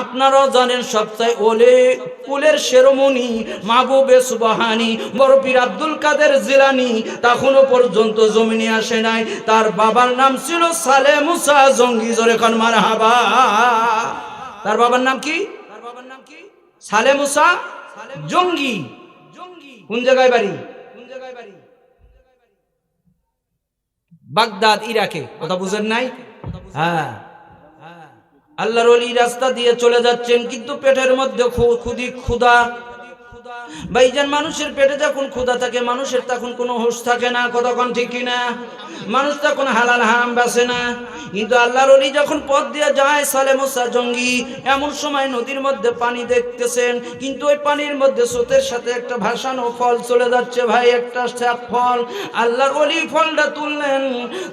আপনারাও জানেন সবচেয়ে ওলে কুলের শেরমণি মাহবুবে সুবাহানি, বড় পীর আব্দুল কাদের জিলানি তখনও পর্যন্ত জমিনে আসে নাই। তার বাবার নাম ছিল সালে মুসা, জঙ্গি জোরে খান মারহাবা। তার বাবার নাম কি? তার বাবার নাম কি সালে মুসা, জঙ্গি। জঙ্গি কোন জায়গায় বাড়ি কোন জায়গায় বাড়ি? বাগদাদ, ইরাকে। কথা বুঝেন নাই? হ্যাঁ। আল্লাহর রাস্তা দিয়ে চলে যাচ্ছেন কিন্তু পেটের মধ্যে খুদি ক্ষুধা ভাইজান মানুষের পেটে যখন ক্ষুধা থাকে, মানুষের তখন কোনো হুঁশ থাকে না কতক্ষণ ঠিক কিনা মানুষ তখন হালাল হারাম বাসে না। কিন্তু আল্লাহর অলি যখন পথ দিয়ে যায়, সালে মুসা জঙ্গি, এমন সময় নদীর মধ্যে পানি দেখতেছেন, কিন্তু ওই পানির মধ্যে স্রোতের সাথে একটা ভাসানো ফল চলে যাচ্ছে ভাই, একটা স্যাপ ফল। আল্লাহর অলি ফলটা তুললেন,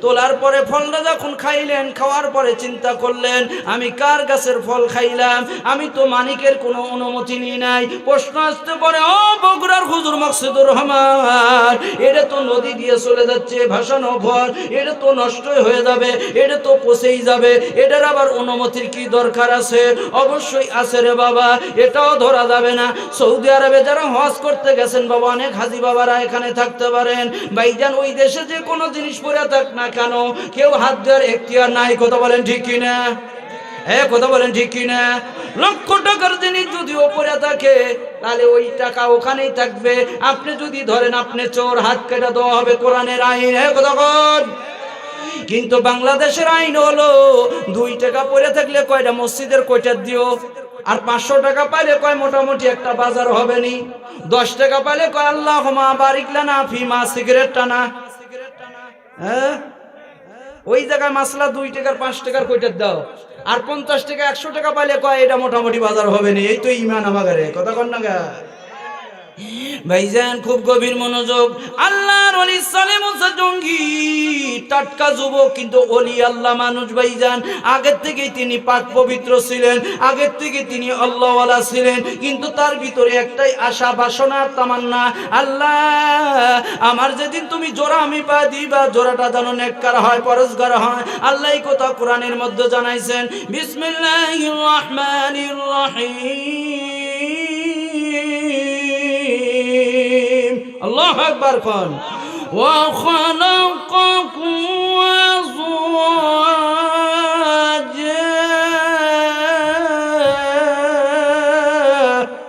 তোলার পরে ফলটা যখন খাইলেন, খাওয়ার পরে চিন্তা করলেন, আমি কার গাছের ফল খাইলাম? আমি তো মানিকের কোনো অনুমতি নিই নাই। প্রশ্ন আসতে পারে বগুড়ার হুজুর মকসুদুর রহমান, এটা তো নদী দিয়ে চলে যাচ্ছে, ভাসানো ফল এটা তো নষ্টই হয়ে যাবে, এটা তো পচেই যাবে, এটার আবার অনুমতির কি দরকার আছে? অবশ্যই আছে রে বাবা, এটাও ধরা যাবে না। সৌদি আরবে যারা হজ করতে গেছেন বাবা, অনেক হাজি বাবারা এখানে থাকতে পারেন। ভাইজান, ওই দেশে যে কোনো জিনিস পরে থাক না কেন, কেউ হাত দেওয়ার এখতিয়ার নাই, কথা বলেন ঠিক কিনা? এ কথা বলেন ঠিক কিনা? লক্ষ টাকার জিনিস যদি ওপরে থাকে, তাহলে ওই টাকা ওখানেই থাকবে। আপনি যদি ধরেন আপনি চোর, হাত কেটে দেওয়া হবে কোরআনের আইন হ্যাঁ কথা কন কিন্তু বাংলাদেশের আইন হলো, দুই টাকা পরে থাকলে কয়টা মসজিদের কয়টা দিও? আর পাঁচশো টাকা পাইলে কয় মোটামুটি একটা বাজার হবে নি? দশ টাকা পাইলে কয় আল্লাহ মা বারিকলা না ফিমা সিগারেট টানা। হ্যাঁ? ওই জায়গায় মাসলা দুই টাকার, পাঁচ টাকার কয়টার দাও? আর পঞ্চাশ টাকা, একশো টাকা পাইলে কয়, এটা মোটামুটি বাজার হবে না এই তো ইমান আমাগারে। কথা কন না ভাইজান, খুব গভীর মনোযোগ। আল্লাহর অলি সালেম জঙ্গি, টাটকা যুবক, কিন্তু অলি আল্লাহ মানুষ ভাইজান। আগের থেকেই তিনি পাক পবিত্র ছিলেন, আগের থেকে তিনি আল্লাহওয়ালা ছিলেন, কিন্তু তার ভিতরে একটাই আশা বাসনার তামান্না, আল্লাহ, আমার যেদিন তুমি জোড়া আমি পা দিবা, জোড়াটা যেন নেককার হয় পরস্কার হয়। আল্লাহ এই কথা কোরআনের মধ্যে জানাইছেন, বিসমিল্লাহির রহমানির রহিম। আল্লাহ আকবার কোন وخلقكم أزواجا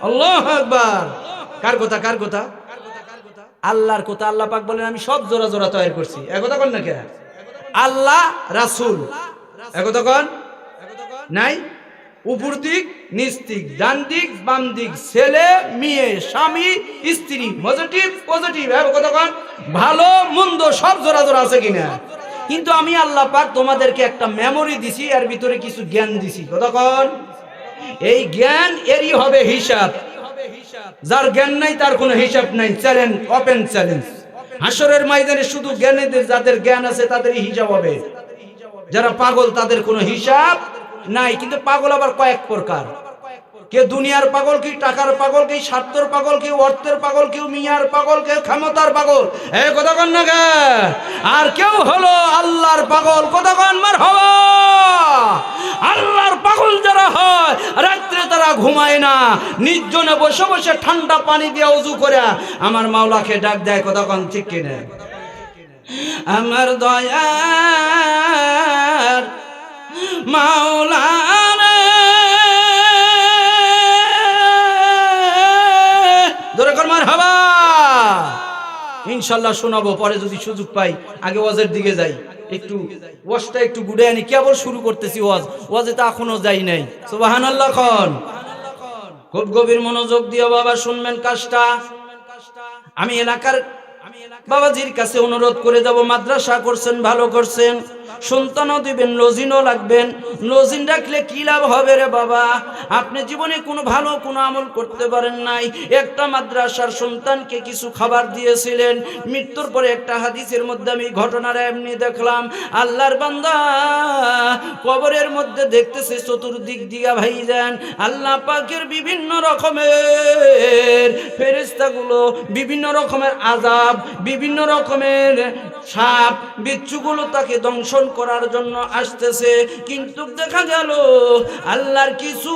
আল্লাহ আকবার কার কথা কার কথা আল্লাহর কথা আল্লাহ পাক বলেন আমি সব জোড়া জোড়া তৈরি করছি একথা কন না কে আল্লাহ রাসূল একথা কন নাই উপর দিক নিচ দিক ডান দিক বাম দিক ছেলে, মেয়ে, স্বামী, স্ত্রী পজিটিভ পজিটিভ কন? ভালো, মন্দ, সব জোড়া জোড়া আছে কিনা? কিন্তু আমি আল্লাহ পাক তোমাদেরকে একটা মেমোরি দিছি, এর ভিতরে কিছু জ্ঞান দিছি কতক্ষণ এই জ্ঞান এরই হবে হিসাব। যার জ্ঞান নাই, তার কোনো হিসাব নাই। চ্যালেঞ্জ ওপেন চ্যালেঞ্জ হাসরের ময়দানে শুধু জ্ঞানীদের, যাদের জ্ঞান আছে, তাদেরই হিসাব হবে। যারা পাগল, তাদের কোনো হিসাব নাই, কিন্তু পাগল আবার কয়েক প্রকার। কেউ দুনিয়ার পাগল, কি টাকার পাগল কেউ স্বার্থের পাগল কেউ অর্থের পাগল কেউ মিয়ার পাগল কেউ ক্ষমতার পাগল, এ কথা কন না? আর কেউ হলো আল্লাহর পাগল কথা কন মার হওয়া? আল্লাহর পাগল যারা হয়, রাত্রে তারা ঘুমায় না, নির্জনে বসে বসে ঠান্ডা পানি দিয়ে উজু করে আমার মাওলাকে ডাক দেয় কথা কন ঠিক কিনে? আমার দয়ার হাবা ইনশাল্লাহ শোনাবো, পরে যদি সুযোগ পাই, আগে ওয়াজের দিকে যাই। একটু ওয়াজটা একটু গুড়ে আনি কেবল শুরু করতেছি ওয়াজ? ওয়াজে তো এখনও যাই নাই। সুবাহান আল্লাহ খন। খুব গভীর মনোযোগ দিয়ে বাবা, শুনবেন কাজটা। আমি এলাকার বাবাজির কাছে অনুরোধ করে যাব, মাদ্রাসা করছেন, ভালো করছেন। সন্তানও দিবেন লজিনও লাগবেন। লজিন রাখলে কি লাভ হবে রে বাবা? আপনি জীবনে কোনো ভালো, কোনো আমল করতে পারেন নাই। একটা মাদ্রাসার সন্তানকে কিছু খাবার দিয়েছিলেন। মৃত্যুর পরে একটা হাদিসের মধ্যে আমি ঘটনাটা এমনি দেখলাম। আল্লাহর বান্দা কবরের মধ্যে দেখতেছে, চতুর্দিক দিয়া ভাই যান আল্লাহ পাকের বিভিন্ন রকমের ফেরিস্তাগুলো বিভিন্ন রকমের আজাব সাপ, বিভিন্ন রকমের সাপ বিচ্ছুগুলো তাকে দংশন করার জন্য আসতেছে। কিন্তু দেখা গেল, আল্লাহর কিছু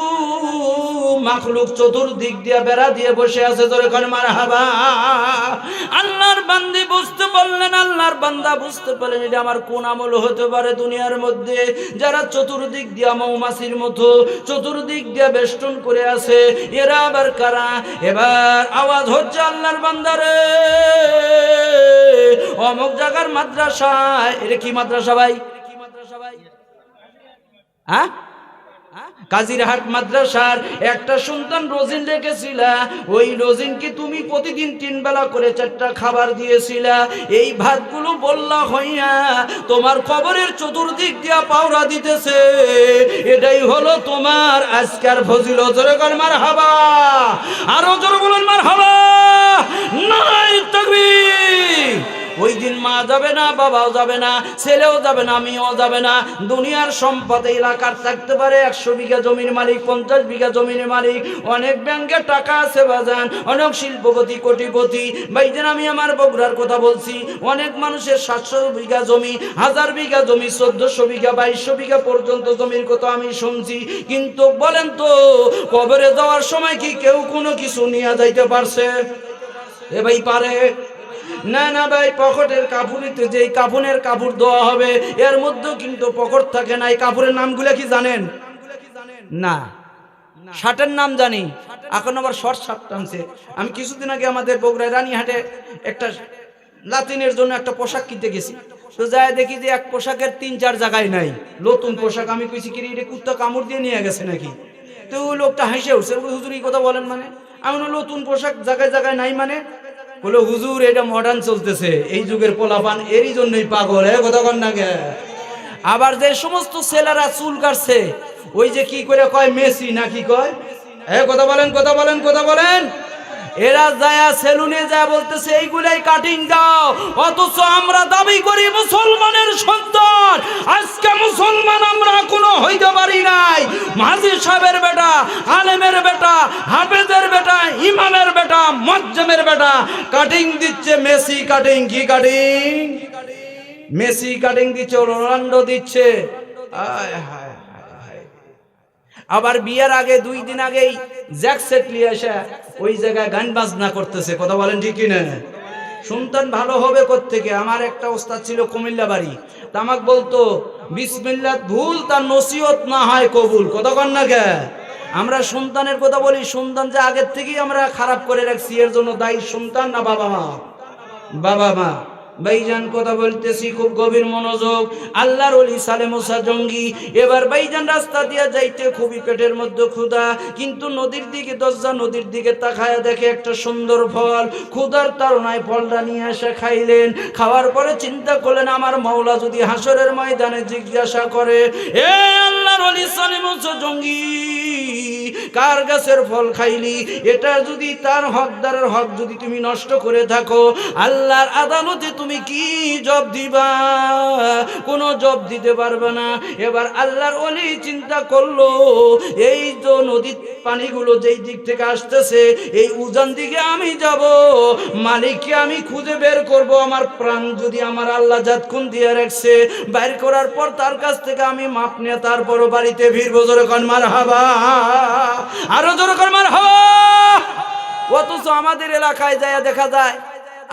মাখলুক চতুর্দিক দিয়ে বেড়া দিয়ে বসে আছে। করে মার হাবা আল্লাহর বান্দি বুঝতে পারলেন, আল্লাহর বান্দা বুঝতে পারলেন, এটা আমার কোন আমল হতে পারে দুনিয়ার মধ্যে। যারা চতুর্দিক দিয়া মৌমাছির মতো চতুর্দিক দিয়া বেষ্টন করে আছে, এরা আবার কারা? এবার আওয়াজ হচ্ছে আল্লাহর বান্দারে। অমুক জায়গার মাদ্রাসায় এটা কি মাদ্রাসা ভাই? হ্যাঁ? কাজিরহাট মাদ্রাসার একটা সন্তান রোজিন রেখেছিলা। ওই রোজিনকে তুমি প্রতিদিন তিন বেলা করে চারটা খাবার দিয়েছিলা। এই ভাতগুলো বললা হইয়া তোমার খবরের চতুর্দিক দিয়া পাওরা দিতেছে। এটাই হলো তোমার আজকার ফজিল জোরে কর মার হাবা আরও জোরে বলুন মার হাবা নাই তাকবীর। ওই দিন মা যাবে না, বাবাও যাবে না, ছেলেও যাবে না আমিও যাবে না। দুনিয়ার সম্পদ এলাকার থাকতে পারে, একশো বিঘা জমির মালিক, পঞ্চাশ বিঘা জমির মালিক। অনেক ব্যাংকে টাকা আছে বাজান, অনেক শিল্পপতি, কোটিপতি। ভাইজান আমি আমার বগুড়ার কথা বলছি, অনেক মানুষের সাতশো বিঘা জমি, হাজার বিঘা জমি, চোদ্দশো বিঘা, বাইশশো বিঘা পর্যন্ত জমির কথা আমি শুনছি। কিন্তু বলেন তো, কবরে যাওয়ার সময় কি কেউ কোনো কিছু নিয়ে যাইতে পারছে? এ ভাই পারে। না না ভাই পকেটের কাপড়িতে যে কাপড়ের কাপড় দেওয়া হবে এর মধ্যেও কিন্তু পকেট থাকে না এই কাপড়ের নামগুলো কি জানেন? না। শার্টের নাম জানি। এখন আবার শর্ট শার্ট টানছে। আমি কিছুদিন আগে আমাদের বগুড়ায় রানীহাটে একটা লাতিনের জন্য একটা পোশাক কিনতে গেছি। তো যায় দেখি যে এক পোশাকের তিন চার জায়গায় নাই। নতুন পোশাক আমি কইছি কি রে, এটা কুত্তা কামড় দিয়ে নিয়ে গেছে নাকি? তো ওই লোকটা হাসে উঠছে। হুজুর এই কথা বলেন মানে? আমি নতুন পোশাক জায়গায় জায়গায় নাই মানে? বলে, হুজুর, এটা মডার্ন চলতেছে। এই যুগের পোলাপান এরই জন্যই পাগল হ্যাঁ কথা কন না? আবার যে সমস্ত ছেলেরা চুল কাটছে, ওই যে কি করে কয়, মেসি না কি কয়? হ্যাঁ কথা বলেন কথা বলেন কথা বলেন। এরা যায়া সেলুনে যায় বলতেছে, এইগুলাই কাটিং দাও। অথচ আমরা দাবি করি মুসলমানের সন্তান। আজকে মুসলমান আমরা কোনো হইতে পারি নাই। মাঝি সাহেবের বেটা, আলেমের বেটা, হাফেজের বেটা ইমামের বেটা, মজ্জমের বেটা। কাটিং দিচ্ছে, মেসি কাটিং কি কাটিং মেসি কাটিং দিচ্ছে, রোনাল্ডো দিচ্ছে। আয় হায়। আবার বিয়ের আগে দুই দিন আগেই জ্যাক সেট নিয়ে এসে ওই জায়গায় গান বাজনা করতেছে, কথা বলেন ঠিক কিনা? সন্তান ভালো হবে থেকে আমার একটা ওস্তাদ ছিল কুমিল্লা বাড়ি তামাক বলতো বিসমিল্লা ভুল তার নসিহত না হয় কবুল। কথা কন না কে? আমরা সন্তানের কথা বলি, সন্তান যে আগের থেকেই আমরা খারাপ করে রাখছি, এর জন্য দায়ী সন্তান না বাবা মা? বাবা মা। ভাইজান কথা বলতেছি, খুব গভীর মনোযোগ। আল্লাহর অলি সালে মোসা জঙ্গি, এবার ভাইজান রাস্তা দিয়া যাইতে খুবই পেটের মধ্যে ক্ষুধা, কিন্তু নদীর দিকে, দরজা নদীর দিকে তাকায়া দেখে একটা সুন্দর ফল। ক্ষুধার তাড়নায় ফলটা নিয়ে এসে খাইলেন। খাওয়ার পরে চিন্তা করলেন, আমার মাওলা যদি হাসরের ময়দানে জিজ্ঞাসা করে, এ আল্লাহর অলি সালে মোসা জঙ্গি, কার গাছের ফল খাইলি? এটা যদি তার হকদারের হক যদি তুমি নষ্ট করে থাকো, আল্লাহর আদালতে তুমি কি জব দিবা? কোনো জব দিতে পারবে না। এবার আল্লাহর অলি চিন্তা করল, এই তো নদীর পানিগুলো যেই দিক থেকে আসতেছে, এই উজান দিকে আমি যাব। মালিককে আমি খুঁজে বের করব। আমার প্রাণ যদি আমার আল্লাহ জাতকুন দিয়ে রাখছে, বাইর করার পর তার কাছ থেকে আমি মাপ নিয়ে তারপরও বাড়িতে ভিড় জোরে কন মার হাবা আরও জোরে মার হাবা অথচ আমাদের এলাকায় যায় দেখা যায়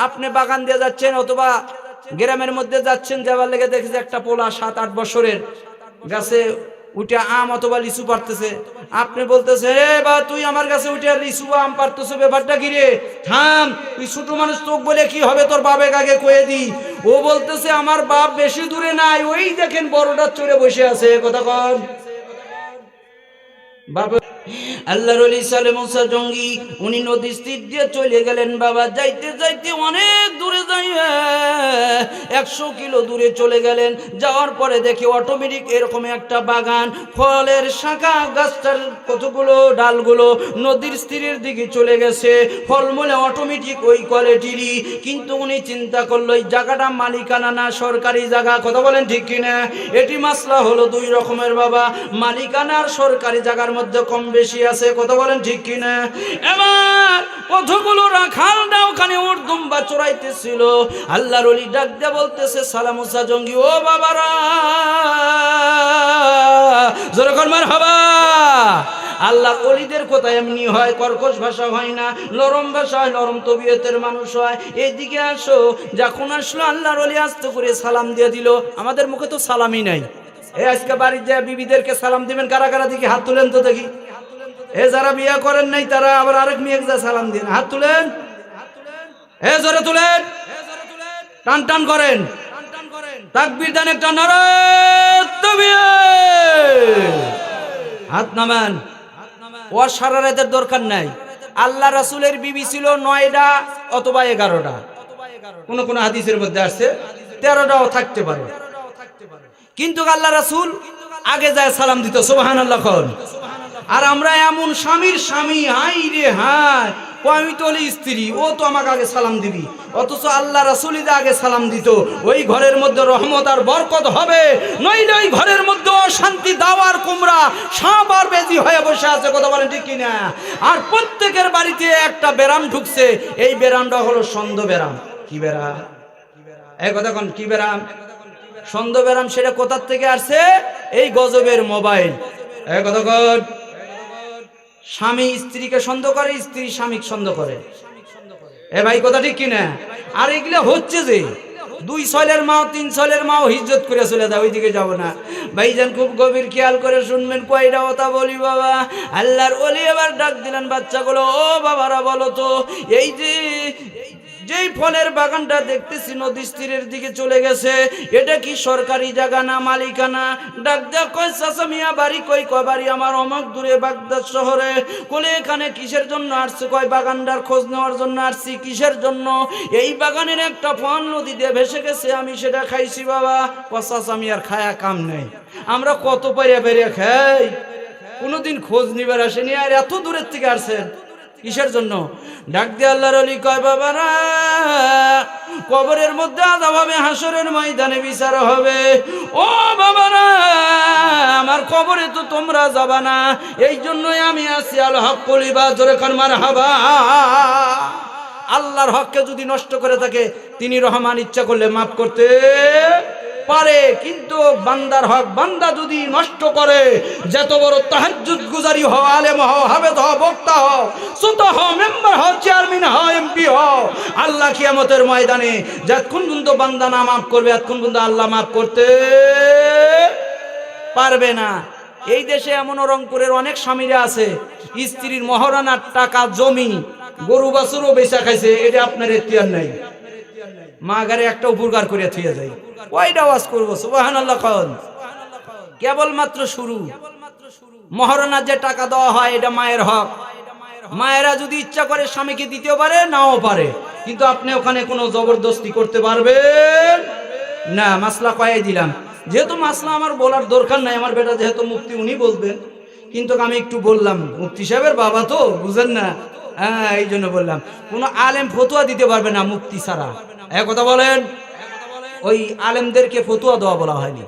আপনি বাগান দিয়ে যাচ্ছেন অথবা গ্রামের মধ্যে যাচ্ছেন, যাবার লেগে দেখেছে একটা পোলা সাত আট বছরের গাছে উঠে আম অথবা লিচু পারতেছে আপনি বলতেছে রে বা, তুই আমার কাছে উঠে লিচু, আম পারতেছে ব্যাপারটা কি রে? থাম, তুই ছোট মানুষ, তোক বলে কি হবে তোর বাপের আগে কয়ে দি। ও বলতেছে, আমার বাপ বেশি দূরে নাই, ওই দেখেন বড়টা চড়ে বসে আছে কথা কন। বাবা আল্লাহর অলি সালে মুসা জঙ্গি, উনি নদী স্থির দিয়ে চলে গেলেন, বাবা, যাইতে যাইতে অনেক দূরে যাই একশো কিলো দূরে চলে গেলেন। যাওয়ার পরে দেখে অটোমেটিক এরকম একটা বাগান, ফলের শাখা, গাছটার কতগুলো ডালগুলো নদীর স্থিরের দিকে চলে গেছে। ফলমূলে অটোমেটিক ওই কোয়ালিটিরই কিন্তু উনি চিন্তা করল, এই জায়গাটা মালিকানা না, সরকারি জায়গা, কথা বলেন ঠিক কিনা? এটি মাসলা হলো দুই রকমের, বাবা। মালিকানা আর সরকারি জায়গার মধ্যে কম বেশি আছে, কথা বলেন ঠিক কিনা? এবার কতগুলো রাখালটা ওখানে ওর দুম্বা চড়াইতেছিল আল্লাহর অলি ডাক দিয়ে বলতেছে সালামুসা জঙ্গি, ও বাবারা! যেরকম মার হবা আল্লাহ অলিদের কথা এমনি হয়? কর্কশ ভাষা হয় না, নরম ভাষা হয়, নরম তবিয়তের মানুষ হয়। এইদিকে আসো, যখন আসলো, আল্লাহর অলি আস্তে করে সালাম দিয়ে দিল। আমাদের মুখে তো সালামই নাই। এই আজকে বাড়ির যা বিবিদেরকে সালাম দিবেন, কারা কারা দিকে হাত তুলেন তো দেখি। এ যারা বিয়ে করেন নাই, তারা আবার আরেক মেয়েকে যা সালাম দিন। হাত তুলেন। এ জোরে তুলেন। টান টান করেন। তাকবির দান একটা হাত নামান। ও সারা রাতের দরকার নাই। আল্লাহ রাসুলের বিবি ছিল নয়টা অথবা এগারোটা। কোন কোন হাদিসের মধ্যে আসছে, তেরোটাও থাকতে পারে। কিন্তু আল্লাহ রাসুল আগে যায় সালাম দিত সোবাহান আল্লাহ। আর আমরা এমন স্বামীর স্বামী, হাই রে হাই। ও, আমি তো স্ত্রী, ও তো আমাকে আগে সালাম দিবি। অথচ আল্লাহ রাসুলি আগে সালাম দিত, ওই ঘরের মধ্যে রহমত আর বরকত হবে। নইলে ওই ঘরের মধ্যে অশান্তি, দাওয়ার কুমড়া সাপ আর বেজি হয়ে বসে আছে, কথা বলেন ঠিক কিনা? আর প্রত্যেকের বাড়িতে একটা বেরাম ঢুকছে, এই বেরামটা হলো সন্দ বেরাম। কি বেরাম? এই কথা কোন, কি বেরাম? সন্দ বেরাম সেটা কোথার থেকে আসছে? এই গজবের মোবাইল। এই কথা স্বামী স্ত্রীকে সন্দেহ করে, স্ত্রী স্বামীকে সন্দেহ করে। এ ভাই, কথা ঠিক কিনা? আর এগুলো হচ্ছে যে, দুই ছলের মাও, তিন ছলের মাও হিজত করে চলে যায়, ওইদিকে যাব না। ভাইজান খুব গভীর খেয়াল করে শুনবেন, কয়টা কথা বলি বাবা? আল্লাহর ওলি এবার ডাক দিলেন বাচ্চাগুলো, ও বাবারা, বলো তো, এই যে যেই ফলের বাগানটা দেখতেছি, নদী তীরের দিকে চলে গেছে। এটা কি সরকারি জায়গা না মালিকানা? ডাক দেয়া কয়, চাচা মিয়া, বাড়ি কই? কয়, বাড়ি আমার অমক দূরে বাগদাদ শহরে। কোলে এখানে কিসের জন্য আসছে? কয়, বাগানটার খোঁজ নেওয়ার জন্য আসছি। কিসের জন্য? এই বাগানের একটা ফল নদী দিয়ে ভেসে গেছে, আমি সেটা খাইছি, বাবা। আর খায়া কাম নেই। আমরা কত পেরিয়ে পেরিয়ে খাই। কোনোদিন খোঁজ নিবার আসেনি, আর এত দূরের থেকে আসছেন। কিসের জন্য? ডাক দিয়ে আল্লাহর অলি কয়, বাবারা, কবরের মধ্যে আদা হবে হাসরের ময়দানে বিচার হবে। ও বাবারা, আমার কবরে তো তোমরা যাবা না, এই জন্যই আমি আছি, আল হক কলিবা জোরে খান মার হাবা আল্লাহর হককে যদি নষ্ট করে থাকে, তিনি রহমান ইচ্ছা করলে মাফ করতে। পারে, কিন্তু বান্দার হক, বান্দা যদি নষ্ট করে, যত বড় তাহাজ্জুদ গুজারি হও, আলেম হও হাবেদ হও, বক্তা হও, সুত হও, মেম্বার হও, চেয়ারম্যান হও, এমপি হও, আল্লাহ কিয়ামতের ময়দানে যতক্ষণ পর্যন্ত বান্দা না মাফ করবে এতক্ষণ পর্যন্ত আল্লাহ মাফ করতে পারবে না। এই দেশে এমন রংপুরের অনেক স্বামীরা আছে, স্ত্রীর মহারানার টাকা, জমি, গরু, বাছুরও বেচা খাইছে, এটা আপনার এখতিয়ার নাই। মা গারে একটা উপকার করে থুয়ে যায় কয়টা ওয়াজ করব? সুবাহান আল্লাহ খান কেবলমাত্র শুরু। মহারণার যে টাকা দেওয়া হয় এটা মায়ের হক। মায়েরা যদি ইচ্ছা করে স্বামীকে দিতেও পারে নাও পারে। কিন্তু আপনি ওখানে কোনো জবরদস্তি করতে পারবেন না। মাসলা কয়াই দিলাম। যেহেতু মাসলা আমার বলার দরকার নাই আমার বেটা যেহেতু মুক্তি উনি বলবেন। কিন্তু আমি একটু বললাম মুক্তি সাহেবের বাবা তো বুঝেন না? হ্যাঁ এই জন্য বললাম। কোনো আলেম ফতুয়া দিতে পারবে না মুক্তি ছাড়া। এক কথা বলেন, ওই আলেমদেরকে ফতুয়া দেওয়া বলা হয়নি।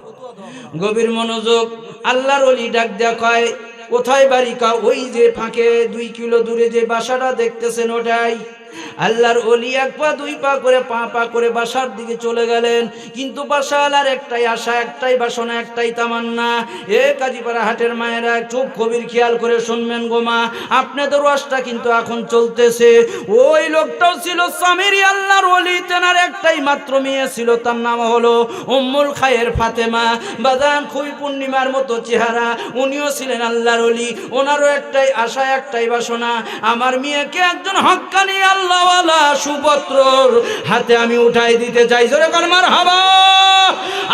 গভীর মনোযোগ, আল্লাহর অলি ডাক দেয়া কয়, কোথায় বাড়ি কা ওই যে ফাঁকে দুই কিলো দূরে যে বাসাটা দেখতেছেন ওটাই। আল্লাহর অলি এক পা, দুই পা করে, পা পা করে বাসার দিকে চলে গেলেন। কিন্তু বাসাওয়ালার একটাই আশা, একটাই বাসনা, একটাই তামান্না। এ কাজীপাড়া হাটের মায়েরা চুপ কবির খেয়াল করে শুনবেন গোমা আপনাদের রসটা কিন্তু এখন চলতেছে। ওই লোকটাও ছিল স্বামীরই আল্লাহর অলি তেনার একটাই মাত্র মেয়ে ছিল, তার নাম হলো উম্মুল খায়ের ফাতেমা। বাদান খুবই পূর্ণিমার মতো চেহারা, উনিও ছিলেন আল্লাহর অলি ওনারও একটাই আশা, একটাই বাসনা। আমার মেয়েকে একজন হক্কানি আল্লাহওয়ালা সুপত্রর হাতে আমি উঠাই দিতে চাই। জোরে কর মার হাবা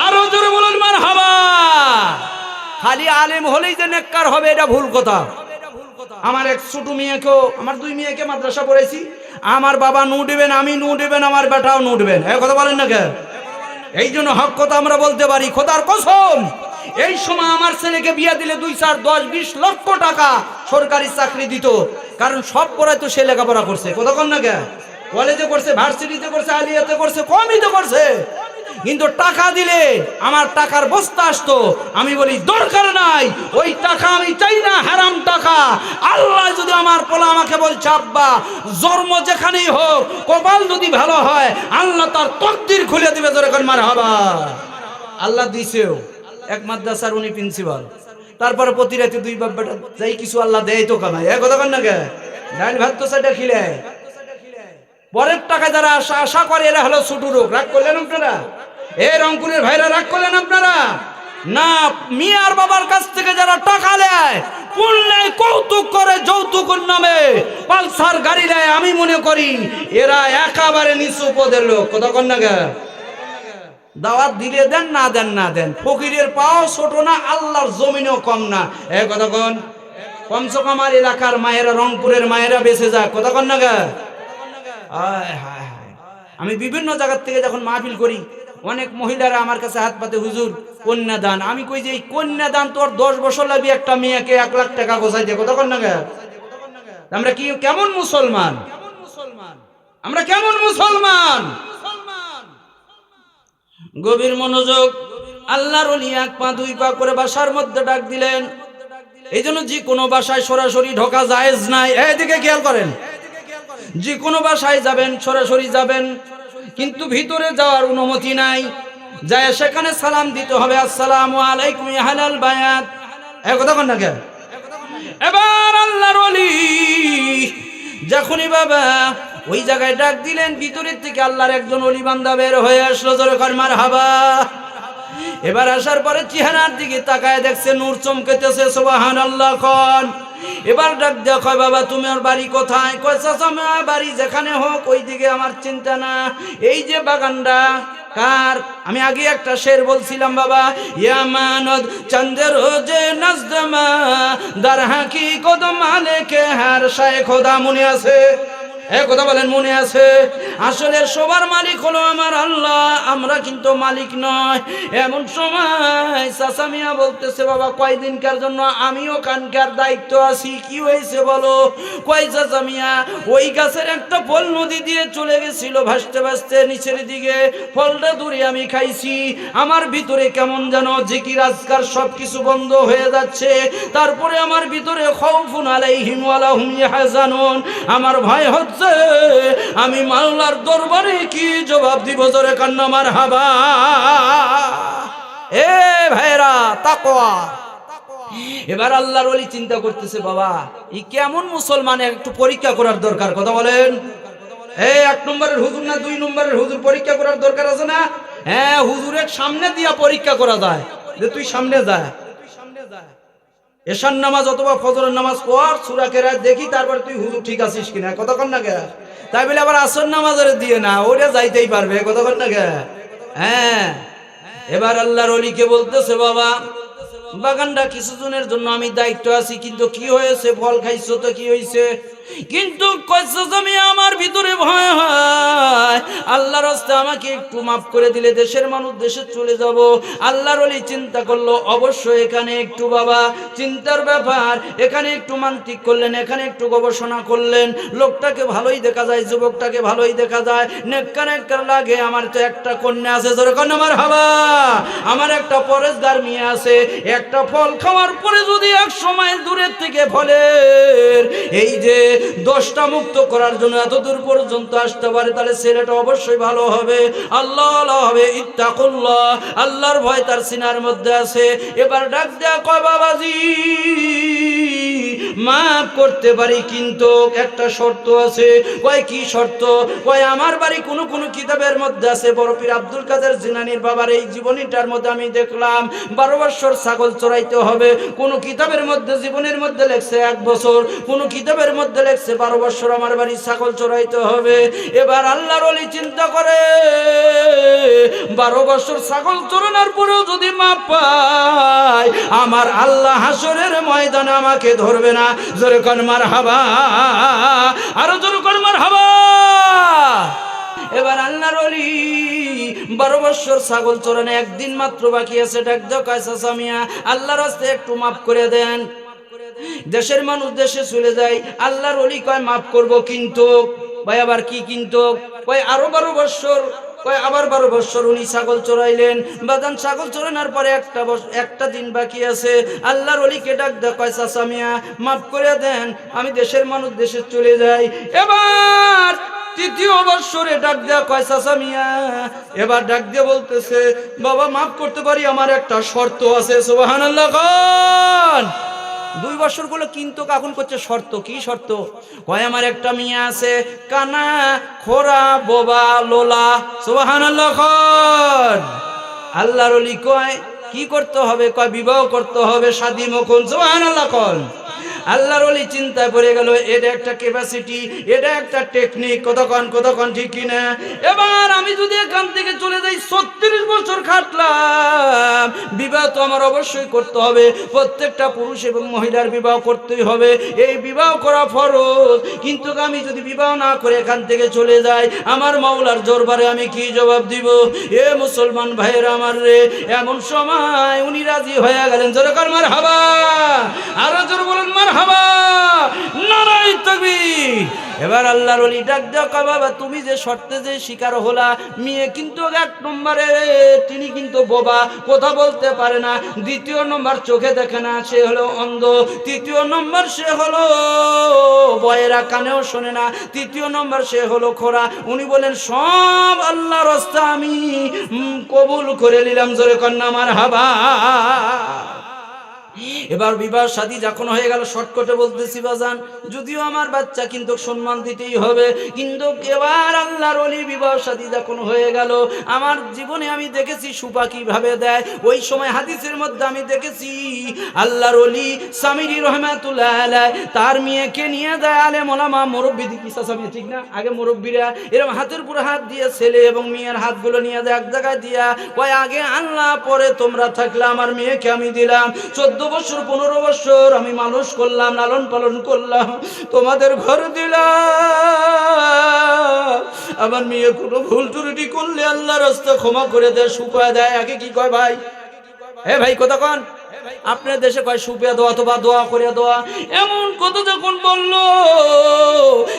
আরও জোরে বলুন মার হাবা খালি আলেম হলেই যে নেককার হবে, এটা ভুল কথা। আমার এক ছোট মেয়েকেও, আমার দুই মেয়েকে মাদ্রাসা পড়েছি। আমার বাবা নু দেবেন, আমি নু দেবেন, আমার বেটাও নু দেবেন। এই কথা বলেন না কে এই জন্য হক কথা আমরা বলতে পারি, খোদার কসম। এই সময় আমার ছেলেকে বিয়ে দিলে দুই চার, দশ, বিশ লক্ষ টাকা সরকারি চাকরি দিত। কারণ সব পড়ায় তো সে লেখাপড়া করছে। কথা কন না কে? কলেজে করছে, ভার্সিটিতে করছে, আলিয়াতে করছে, কমিতে করছে। কিন্তু টাকা দিলে আমার টাকার বস্তা আসতো। আমি বলি, দরকার নাই, ওই টাকা আমি চাই না, হারাম টাকা। আল্লাহ যদি আমার পোলা আমাকে বলছে, আব্বা, জন্ম যেখানেই হোক, কপাল যদি ভালো হয়, আল্লাহ তার তকদির খুলে দিবে যেরকম মার হবা আল্লাহ দিছেও। এক মাদ্রাসার উনি প্রিন্সিপাল। তারপরে প্রতি রাতে দুই বাব্বাটা যাই কিছু আল্লাহ দেয় তো কামাই এক কথা না কে? ডাল ভাত তো সেটা খিলে পরের টাকা যারা আশা আশা করে, এরা হলো ছোট রোগ। রাগ করলেন আপনারা? এ রংপুরের ভাইরা রাগ করলেন আপনারা? না, মিয়ার বাবার কাছ থেকে যারা টাকা নেয় পুণ্যায় কৌতুক করে যৌতুকের নামে। পালসার গাড়ি নেয়, আমি মনে করি এরা একেবারে নিচু পদের লোক। কথা কন না গে? দাওয়াত দিলে দেন, না দেন না দেন। ফকিরের পাও ছোট না, আল্লাহর জমিনেও কম না। এ কথা কন। কমসে কম আমার এলাকার মায়েরা রংপুরের মায়েরা বেঁচে যায় কথা কন না গা। আমি বিভিন্ন জায়গার থেকে যখন মাহফিল করি, অনেক মহিলারা আমার কাছে হাত পাতে, হুজুর কন্যাদান আমি কই যে, এই কন্যাদান তোর দশ বছর লাগবে একটা মেয়েকে এক লাখ টাকা গোছাই দিয়ে কথা কন না গা? আমরা কি, কেমন মুসলমান? আমরা কেমন মুসলমান? গভীর মনোযোগ, আল্লাহর এক পা, দুই পা করে বাসার মধ্যে ডাক দিলেন। এই জন্য যে কোনো বাসায় সরাসরি ঢোকা জায়েজ নাই। এইদিকে খেয়াল করেন। যে কোনো বাসায় যাবেন, সরাসরি যাবেন, কিন্তু ভিতরে যাওয়ার অনুমতি নাই। যায় সেখানে সালাম দিতে হবে। আসসালামু আলাইকুম হালাল বায়াত। এ কথা না কেন? এবার আল্লাহর অলি, যখনই বাবা ওই জায়গায় ডাক দিলেন, ভিতরের থেকে আল্লাহর একজন অলি বান্দা বের হয়ে আসলো, জোরে কর মার হাবা এবার আসার পরে চেহারার দিকে তাকায় দেখছে নূর চমকেতেছে সোবাহান আল্লাহ খন। এবার ডাক কয়, বাবা, তুমি ওর বাড়ি কোথায়? কয় বাড়ি যেখানে হোক ওই দিকে আমার চিন্তা না। এই যে বাগানটা, কার? আমি আগে একটা শের বলছিলাম, বাবা। ইয়ামানত চন্দ্র যে নজদমা কদম মালেকে, হার শায় খোদা মনে আছে। কথা বলেন, মনে আছে? আসলে সবার মালিক হলো আমার আল্লাহ, আমরা কিন্তু মালিক নয়। এমন সময় চাচা মিয়া বলতেছে, বাবা, কয়দিনকার জন্য আমিও কানকার দায়িত্ব আছি, কি হয়েছে বলো? কয় চাচা ওই গাছের একটা ফল নদী দিয়ে চলে গেছিল, ভাসতে ভাসতে নিচের দিকে। ফলটা দূরে আমি খাইছি। আমার ভিতরে কেমন যেন জিকির, আজকার সব কিছু বন্ধ হয়ে যাচ্ছে। তারপরে আমার ভিতরে খৌফুন আলাইহিম ওয়ালা হুম ইয়াহজানুন আমার ভয় হচ্ছে আমি মাওলার দরবারে কি জবাব দিব? জোরে কান্না আমার হাবা এ ভাইরা তাকওয়া। এবার আল্লাহর ওলি চিন্তা করতেছে, বাবা ই কেমন মুসলমান একটু পরীক্ষা করার দরকার? কথা বলেন। এই এক নম্বরের হুজুর না দুই নম্বরের হুজুর পরীক্ষা করার দরকার আছে না? হ্যাঁ হুজুরের সামনে দিয়া পরীক্ষা করা যায়। যে তুই সামনে যা। এশার নামাজ অথবা ফজরের নামাজ পড়, সুরা কেরা দেখি, তারপর তুই হুজুর ঠিক আছিস কিনা? কতক্ষণ না গে তাই বলে আবার আসর নামাজের দিয়ে না, ওরে যাইতেই পারবে কতক্ষণ না গে হ্যাঁ। এবার আল্লাহর অলিকে বলতেছে, বাবা, বাগানটা কিছুজনের জন্য আমি দায়িত্ব আছি, কিন্তু কি হয়েছে? ফল খাইছো তো কি হয়েছে কিন্তু আমি আমার ভিতরে ভয় হয়। আল্লাহর রাস্তা আমাকে একটু মাফ করে দিলে দেশের মানুষ দেশে চলে যাব। আল্লাহর ওলি চিন্তা করল, অবশ্যই এখানে একটু বাবা। চিন্তার ব্যাপার, এখানে একটু মান্তিক করলেন, এখানে একটু গবেষণা করলেন। লোকটাকে ভালোই দেখা যায়, যুবকটাকে ভালোই দেখা যায়। নেককার নেককার লাগে, আমার তো একটা কন্যা আছে যেরকম আমার হাবা আমার একটা পরেশদার মেয়ে আছে, একটা ফল খাওয়ার পরে যদি এক সময় দূরের থেকে ফলের, এই যে দশটা মুক্ত করার জন্য এত দূর পর্যন্ত আসতে পারে, তাহলে ছেলেটা অবশ্যই ভালো হবে। আল্লাহ আল্লাহ হবে, ইত্তাকুল্লাহ। আল্লাহর ভয় তার সিনার মধ্যে আছে। এবার ডাক দেয়া কয়, বাবাজি! মাফ করতে পারি, কিন্তু একটা শর্ত আছে। কয় কি শর্ত? কয়, আমার বাড়ি কোনো কোনো কিতাবের মধ্যে আছে, বড় পীর আব্দুল কাদের জিনানির বাবার এই জীবনীটার মধ্যে আমি দেখলাম, বারো বছর ছাগল চড়াইতে হবে। কোন কিতাবের মধ্যে, জীবনের মধ্যে লেখছে এক বছর, কোন কিতাবের মধ্যে লেখছে বারো বছর আমার বাড়ি ছাগল চড়াইতে হবে। এবার আল্লাহর অলি চিন্তা করে, বারো বছর ছাগল চড়ানোর পরেও যদি মাপ পায়, আমার আল্লাহ হাসরের ময়দানে আমাকে ধরবে না। জোরে কর মার হাবা আরও জোরে কর মার হাবা এবার আল্লাহর অলি বারো বছর ছাগল চড়ানো একদিন মাত্র বাকি আছে, ডাক দাও কায়সা সামিয়া, আল্লাহর রাস্তে একটু মাফ করে দেন। দেশের মানুষ দেশে চলে যায়, আল্লাহর অলি কয়, মাফ করব কিন্তু। ভাই, আবার কি কিন্তু? কয় আরও বারো বছর কয়, আবার বারো বৎসর উনি ছাগল চড়াইলেন। বাদান ছাগল চড়ানোর পরে একটা একটা দিন বাকি আছে। আল্লাহর অলিকে ডাক দেয়, কয়, চাচা মিয়া, মাফ করে দেন, আমি দেশের মানুষ, দেশে চলে যাই। এবার তৃতীয় বৎসরে ডাক দেয়া, কয়, চাচা মিয়া, এবার ডাক দিয়ে বলতেছে, বাবা, মাফ করতে পারি, আমার একটা শর্ত আছে সুবাহান আল্লাহ খান দুই বছরগুলো কিন্তু কাকুন করছে শর্ত, কি শর্ত? কয়, আমার একটা মেয়ে আছে, কানা খোরা বোবা লোলা। সোহান আল্লাহর কয়, কি করতে হবে? কয়, বিবাহ করতে হবে সাদী মখন সোহান আল্লাহ আল্লাহর অলি চিন্তায় পড়ে গেল, এটা একটা ক্যাপাসিটি এটা একটা টেকনিক কতক্ষণ কতক্ষণ ঠিক কিনা? এবার আমি যদি এখান থেকে চলে যাই, ছত্রিশ বছর খাটলাম। বিবাহ তো আমার অবশ্যই করতে হবে। প্রত্যেকটা পুরুষ এবং মহিলার বিবাহ করতেই হবে। এই বিবাহ করা ফরজ। কিন্তু আমি যদি বিবাহ না করে এখান থেকে চলে যাই, আমার মাওলার জোরবারে আমি কি জবাব দিব? এ মুসলমান ভাইয়ের আমার রে, এমন সময় উনি রাজি হয়ে গেলেন। জোরে কর মার হাবা আরও জোর বলুন মার হাবা নারাই তকবীর। এবার আল্লাহর অলি ডাক দেও বাবা, তুমি যে শর্তে যে শিকার হলা, মেয়ে কিন্তু এক নম্বরে, তিনি কিন্তু বোবা, কথা বলতে পারে না। দ্বিতীয় নম্বর চোখে দেখে না, সে হলো অন্ধ। তৃতীয় নম্বর সে হলো বয়েরা কানেও শোনে না। তৃতীয় নম্বর সে হলো খোরা উনি বলেন সব আল্লাহর রাস্তা আমি কবুল করে নিলাম, জোরে কন্যা আমার হাবা। এবার বিবাহ শাদী যখন হয়ে গেল, শর্টকটে বলতেছি, বাজান, যদিও আমার বাচ্চা কিন্তু সম্মান দিতেই হবে, কিন্তু এবার আল্লাহর অলি বিবাহ শাদী যখন হয়ে গেল, আমার জীবনে আমি দেখেছি সুপা কীভাবে দেয়। ওই সময় হাদিসের মধ্যে আমি দেখেছি, আল্লাহর অলি সামিরি রহমাতুল্লাহ তার মেয়েকে নিয়ে দেয় আলে মোলামা মুরব্বী সাসামি ঠিক না? আগে মুরব্বীরা এরকম হাতের উপরে হাত দিয়ে ছেলে এবং মেয়ের হাতগুলো নিয়ে দেয়, এক জায়গায় দিয়া কয়, আগে আল্লাহ, পরে তোমরা থাকলে আমার মেয়েকে আমি দিলাম। চোদ্দ বছর, পনেরো বছর আমি মানুষ করলাম, লালন পালন করলাম, তোমাদের ঘর দিলাম। আমার মেয়ে কোনো ভুল ত্রুটি করলে আল্লাহ রাস্তা ক্ষমা করে দেয় সুপা দেয়। আগে কি কয় ভাই? হ্যাঁ ভাই, কথা কন। আপনার দেশে কয়, সুপিয়া দোয়া, অথবা দোয়া করে দোয়া। এমন কত যখন বলল,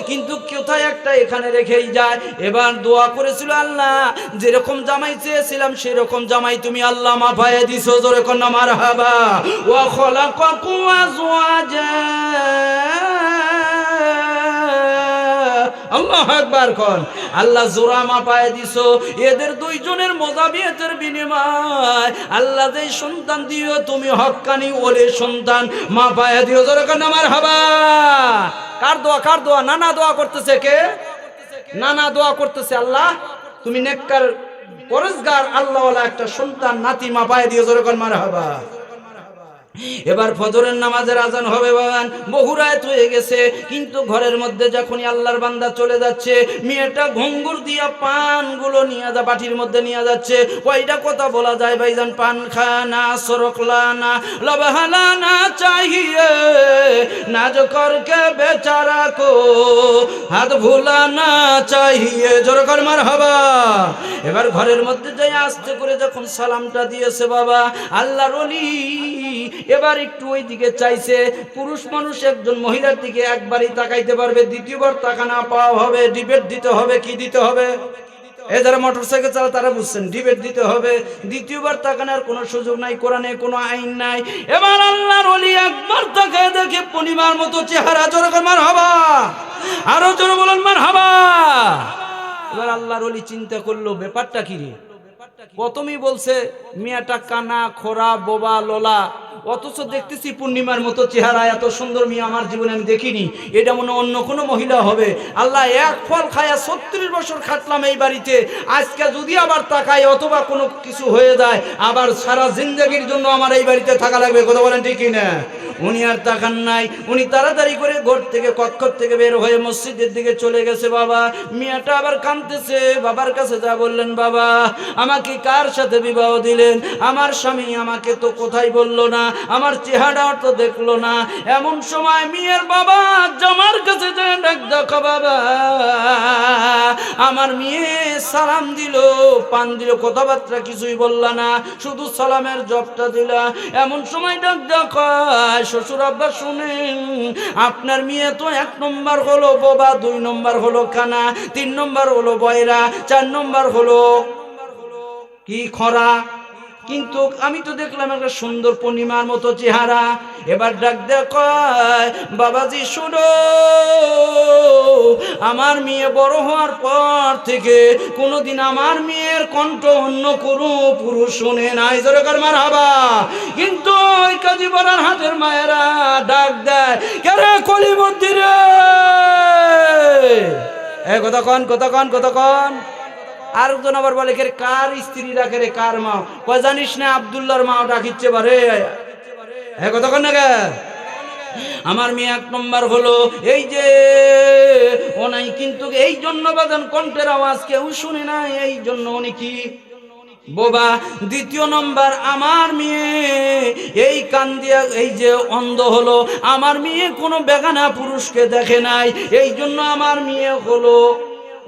কিন্তু কোথায় একটা এখানে রেখেই যায়। এবার দোয়া করেছিল আল্লাহ, যেরকম জামাই চেয়েছিলাম সেরকম জামাই তুমি আল্লাহ মাফায় দিছো, জোরে মার হাবা ওয়া খলাকাকু আজওয়াজা। আল্লাহ একবার কন। আল্লাহ জোড়া মাপায় দিছো, এদের দুইজনের মজাবিয়তের বিনিময়। আল্লাহ যে সন্তান দিও, তুমি হক্কানি ওলে সন্তান মাপায় দিও। জোরে কন আমার হাবা। কার দোয়া কার দোয়া? নানা দোয়া করতেছে কে? নানা দোয়া করতেছে আল্লাহ। তুমি নেককার পরেশগার আল্লাহওয়ালা একটা সন্তান, নাতি মাপায় দিও। জোরে কন মার হাবা। এবার ফজরের নামাজের আজান হবে বাবান। বহু রাত হয়ে গেছে, কিন্তু ঘরের মধ্যে যখনই আল্লাহর বান্দা চলে যাচ্ছে, মেয়েটা ঘুঙ্গুর দিয়া পানগুলো নিয়ে যা, বাটির মধ্যে নিয়ে যাচ্ছে। কয়টা কথা বলা যায় ভাইজান? পান খানা সরকলানা লবহালানা চাহিয়ে, নাজ করকে বেচারা কো, হাত ভুলানা চাহিয়ে। জোর কর মার হবা এবার ঘরের মধ্যে যাই আস্তে করে যখন সালামটা দিয়েছে বাবা, আল্লাহর অলি এবার একটু ওই দিকে চাইছে, পুরুষ মানুষ একজন মহিলার দিকে একবারই তাকাইতে পারবে, দ্বিতীয়বার তাকানা পাওয়া হবে, ডিবেট দিতে হবে, কি দিতে হবে? এ যারা মোটর সাইকেল চালা তারা বুঝছেন, ডিবেট দিতে হবে, দ্বিতীয়বার তাকানোর কোনো সুযোগ নাই, কোরআনে কোনো আইন নাই। এবার আল্লাহর অলি একবার তাকায় দেখে পূর্ণিমার মতো চেহারা, জোরে মার হবা আরও জোরে বলুন মার হবা এবার আল্লাহর অলি চিন্তা করল, ব্যাপারটা কি রে? প্রথমেই বলছে, মিয়াটা কানা খোরা বোবা, লোলা অথচ দেখতেছি পূর্ণিমার মতো চেহারা এত সুন্দর মেয়ে আমার জীবনে আমি দেখিনি। এটা মনে অন্য কোনো মহিলা হবে। আল্লাহ এক ফল খায়া ছত্রিশ বছর খাটলাম এই বাড়িতে। আজকে যদি আবার তাকাই অথবা কোনো কিছু হয়ে যায়, আবার সারা জিন্দগির জন্য আমার এই বাড়িতে থাকা লাগবে। কথা বলেন ঠিকই না উনি আর তাকান নাই। উনি তাড়াতাড়ি করে ঘর থেকে কক্ষ থেকে বের হয়ে মসজিদের দিকে চলে গেছে, বাবা। মিয়াটা আবার কাঁদতেছে। বাবার কাছে যা বললেন, বাবা, আমাকে কার সাথে বিবাহ দিলেন? আমার স্বামী আমাকে তো কোথায় বলল না? আমার চেহারা তো দেখল না। এমন সময় মেয়ের বাবা জামার কাছে দেখো বাবা, আমার মেয়ে সালাম দিল। পান দিল, কথাবার্তা কিছুই বললা না, শুধু সালামের জবটা দিলা। এমন সময় ডাক, দেখো, শ্বশুর আব্বা শুনেন, আপনার মেয়ে তো এক নম্বর হলো বোবা, দুই নম্বর হলো কানা তিন নম্বর হলো বয়রা, চার নম্বর হলো কি খরা? কিন্তু আমি তো দেখলাম একটা সুন্দর পূর্ণিমার মতো চেহারা। এবার ডাক দেখ বাবাজি, শুনো। আমার মেয়ে বড় হওয়ার পর থেকে কোনোদিন আমার মেয়ের কণ্ঠ অন্য কোনো পুরুষ শুনে নাই। জোরকার মার হাবা কিন্তু ওই কাজী বলার হাতের মায়েরা ডাক দেয় কেরে কলিবদ্দি রে? এ, কথা কন কথা কন কথা কন। আরেকজন আবার বলে, কে কার স্ত্রী ডাকে রে, কার মা? কয়, জানিস না আবদুল্লার মা ডাকিচ্ছে বারে। হ্যাঁ কতক্ষণ না গে? আমার মেয়ে এক নম্বর হলো, এই যে, ও নাই কিন্তু এই জন্য বাজান কণ্ঠের আওয়াজ কেউ শুনে না, এই জন্য উনি কি? বোবা, দ্বিতীয় নম্বর, আমার মেয়ে, এই কান দিয়া, এই যে অন্ধ হলো, আমার মেয়ে কোনো বেগানা পুরুষকে দেখে নাই, এই জন্য আমার মেয়ে হলো।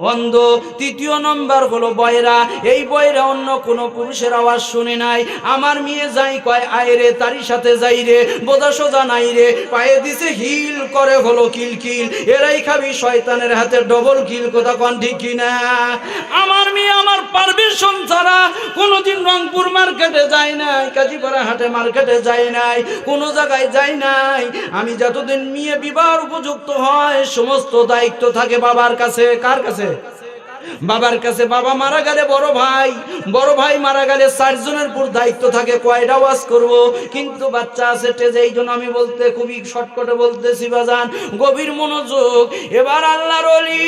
অন্ধ। তৃতীয় নম্বর হলো বয়রা। এই বয়রা অন্য কোনো পুরুষের আওয়াজ শুনে নাই। আমার মেয়ে যাই কয় আয়রে তারই সাথে যাই রে। বোধা সোজা নাই রে। পায়ে দিছে হিল, করে হলো কিল কিল এরাই খাবি শয়তানের হাতে ডবল কিল। কথা কন ঠিক কিনা? আমার মেয়ে আমার পারমিশন ছাড়া কোনোদিন রংপুর মার্কেটে যায় নাই, কাজীপাড়া হাটে মার্কেটে যায় নাই, কোনো জায়গায় যায় নাই। আমি যতদিন মেয়ে বিবাহ উপযুক্ত হয়, সমস্ত দায়িত্ব থাকে বাবার কাছে। কার কাছে? বাবার কাছে বাবা মারা গেলে বড় ভাই বড় ভাই মারা গেলে চারজনের পুর দায়িত্ব থাকে, কয়টা ওয়াজ করব? কিন্তু বাচ্চা আছে টেজে, এই জন্য আমি বলতে খুবই শর্টকটে বলতেছি, বাজান, গভীর মনোযোগ। এবার আল্লাহর অলি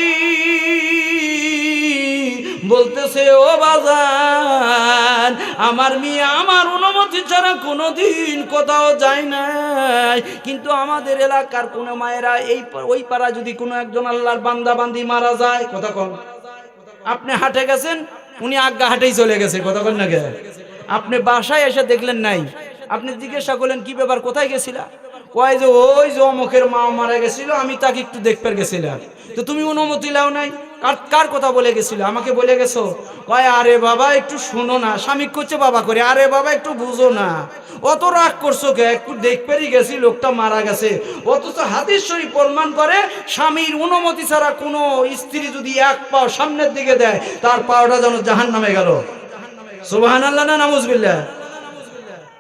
বলতেছে, ও বাজান, আমার মেয়ে আমার অনুমতি ছাড়া কোনোদিন কোথাও যায় নাই। কিন্তু আমাদের এলাকার কোনো মায়েরা এই ওই পাড়া যদি কোনো একজন আল্লাহর বান্দা বান্দি মারা যায়, কথা কন। আপনি হাটে গেছেন, উনি আজ্ঞা হাটেই চলে গেছে, কথা কন না আপনি বাসায় এসে দেখলেন নাই। আপনি জিজ্ঞাসা করলেন, কি ব্যাপার, কোথায় গেছিলা? কয় যে, ওই যে অমুকের মা মারা গেছিল, আমি তাকে একটু দেখতে গেছিলাম। তো তুমি অনুমতি লাও নাই? কার কার কথা বলে গেছিল? আমাকে বলে গেছো? কয়, আরে বাবা, একটু শোনো না। স্বামী করছে বাবা করে। আরে বাবা, একটু বুঝো না। অত রাগ করছ কে? একটু দেখতেই গেছি, লোকটা মারা গেছে। অথচ হাদিস শরীফ প্রমাণ করে, স্বামীর অনুমতি ছাড়া কোনো স্ত্রী যদি এক পাও সামনের দিকে দেয়, তার পাওটা যেন জাহান নামে গেল। সুবাহান আল্লাহ না নামুজবিল্লাহ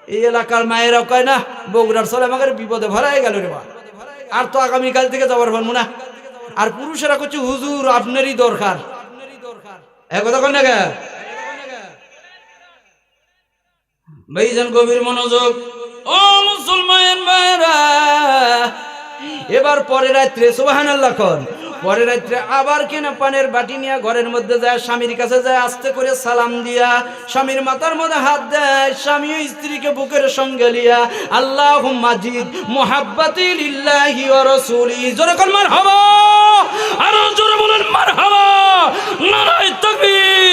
এই এলাকার মায়েরা কয় না বগুড়ার চলে আমাকে বিপদে ভরাই গেল রে আর তো আগামীকাল থেকে যাবার পারব না আর পুরুষেরা করছে হুজুর, আপনারই দরকার। কথা না গভীর মনোযোগ। ও মুসলমান ভাইরা এবার পরে রাত্রে সুবাহান আল্লাহ কন। পরে রাত্রে আবার কেনা পানের বাটি নিয়ে ঘরের মধ্যে যায়, স্বামীর কাছে যায়, আস্তে করে সালাম দিয়া স্বামীর মাথার মধ্যে হাত দেয়, স্বামী স্ত্রীকে বুকের সঙ্গে লিয়া আল্লাহ মাজিদ মোহাব্বাতি লিল্লাহি ওয়া রাসূলি। জোরে কর মারহাবা। আরও জোরে বলেন, মারহাবা। নারায়ে তাকবীর।